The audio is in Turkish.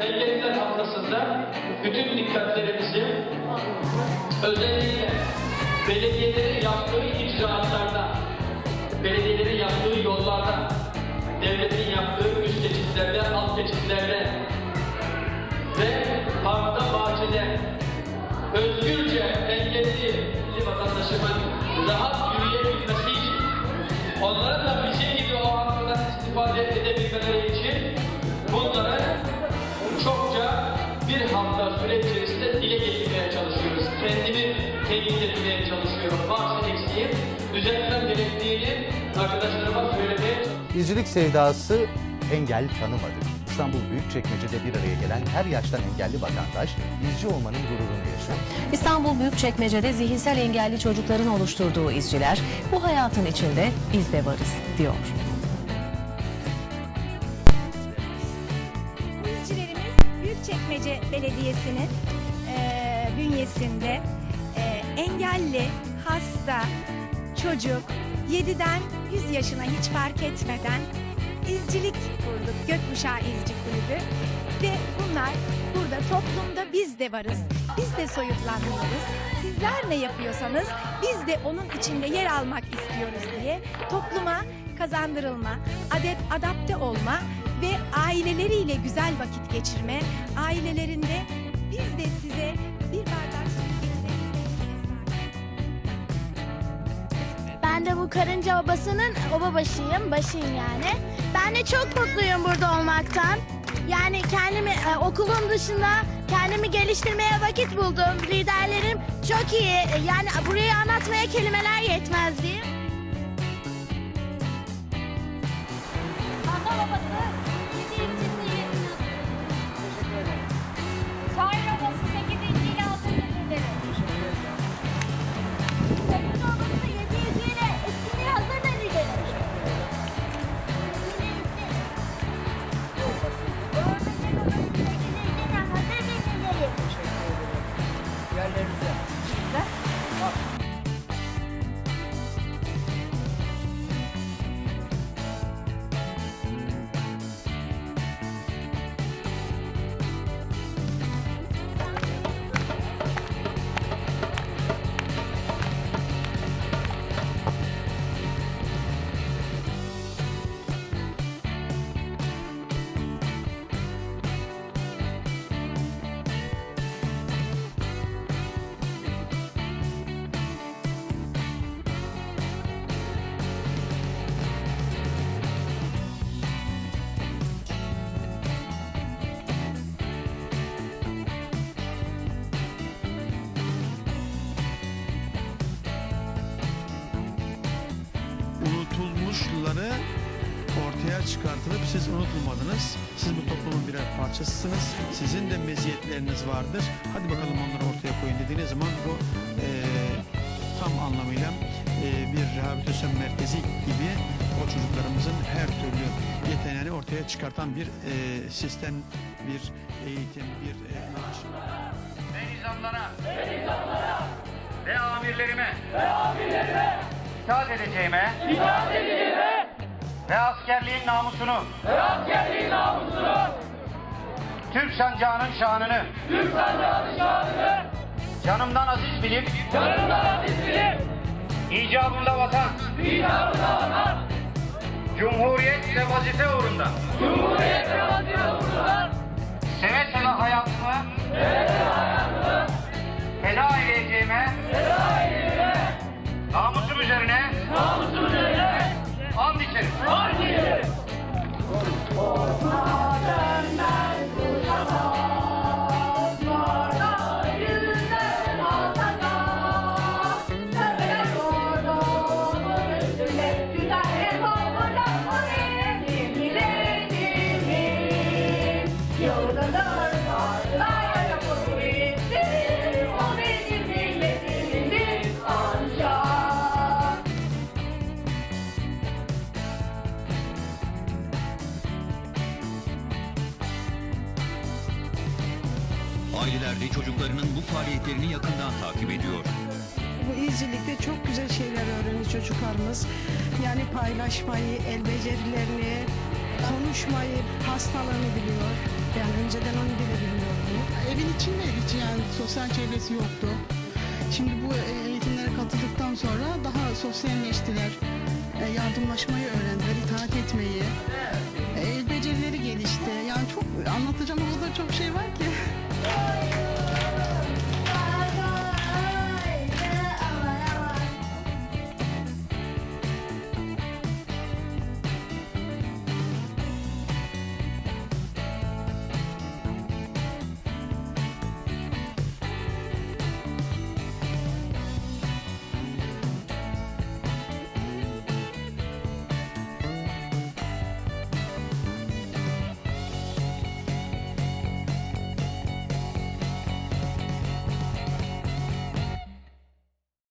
Engelliler haftasında bütün dikkatlerimizi özellikle belediyelerin yaptığı icraatlarda, belediyelerin yaptığı yollarda, devletin yaptığı üst geçitlerde, alt geçitlerde ve parkta, bahçede özgürce engelli vatandaşımın rahat yürüyebilmesi için onların da bizim gibi o haklardan istifade edebilmeleri için hafta süre içerisinde dile getirmeye çalışıyoruz. Kendimi teyit etmeye çalışıyorum. Varsa eksiğim düzeltmem gerektiğini arkadaşlarıma söylemeye çalışıyorum. İzcilik sevdası engel tanımadı. İstanbul Büyükçekmece'de bir araya gelen her yaştan engelli vatandaş izci olmanın gururunu yaşıyor. İstanbul Büyükçekmece'de zihinsel engelli çocukların oluşturduğu izciler bu hayatın içinde biz de varız diyor. Büyükçekmece Belediyesi'nin eee, bünyesinde eee, engelli, hasta, çocuk 7'den 100 yaşına hiç fark etmeden izcilik kurduk. Gökkuşağı İzci Kulübü. Ve bunlar burada toplumda biz de varız. Biz de soyutlanmıyoruz. Sizler ne yapıyorsanız biz de onun içinde yer almak istiyoruz diye topluma kazandırılma, adet adapte olma ve aileleriyle güzel vakit geçirme, ailelerinde biz de size bir bardak su. Ben de bu karınca obasının oba başıyım, başıyım yani. Ben de çok mutluyum burada olmaktan. Yani kendimi e, okulun dışında kendimi geliştirmeye vakit buldum. Liderlerim çok iyi. Yani burayı anlatmaya kelimeler yetmez diyeyim. Unutulmuşları ortaya çıkartılıp siz unutulmadınız. Siz bu toplumun birer parçasısınız. Sizin de meziyetleriniz vardır. Hadi bakalım onları ortaya koyun dediğiniz zaman bu eee, tam anlamıyla eee, bir rehabilitasyon merkezi gibi o çocuklarımızın her türlü yeteneğini ortaya çıkartan bir eee, sistem, bir eğitim, bir eee, iletişim. ve nizamlara ve amirlerime ve amirlerime itaat edeceğime ve askerliğin namusunu. Ve askerliğin namusunu. Türk sancağının şanını. Türk sancağının şanını. Canımdan aziz bilip. Canımdan aziz bilip. İcabında vatan. İcabında vatan. Cumhuriyet ve vazife uğrunda. Cumhuriyet ve vazife Aileler de çocuklarının bu faaliyetlerini yakından takip ediyor. Bu izcilikte çok güzel şeyler öğreniyor çocuklarımız. Yani paylaşmayı, el becerilerini, konuşmayı, hastalığını biliyor. Yani önceden onu bile bilmiyordum. Evin içindeydi yani sosyal çevresi yoktu. Şimdi bu eğitimlere katıldıktan sonra daha sosyalleştiler. E, Yardımlaşmayı öğrendiler, itaat etmeyi. E, El becerileri gelişti. Yani çok anlatacağım o kadar çok şey var ki. Thank you.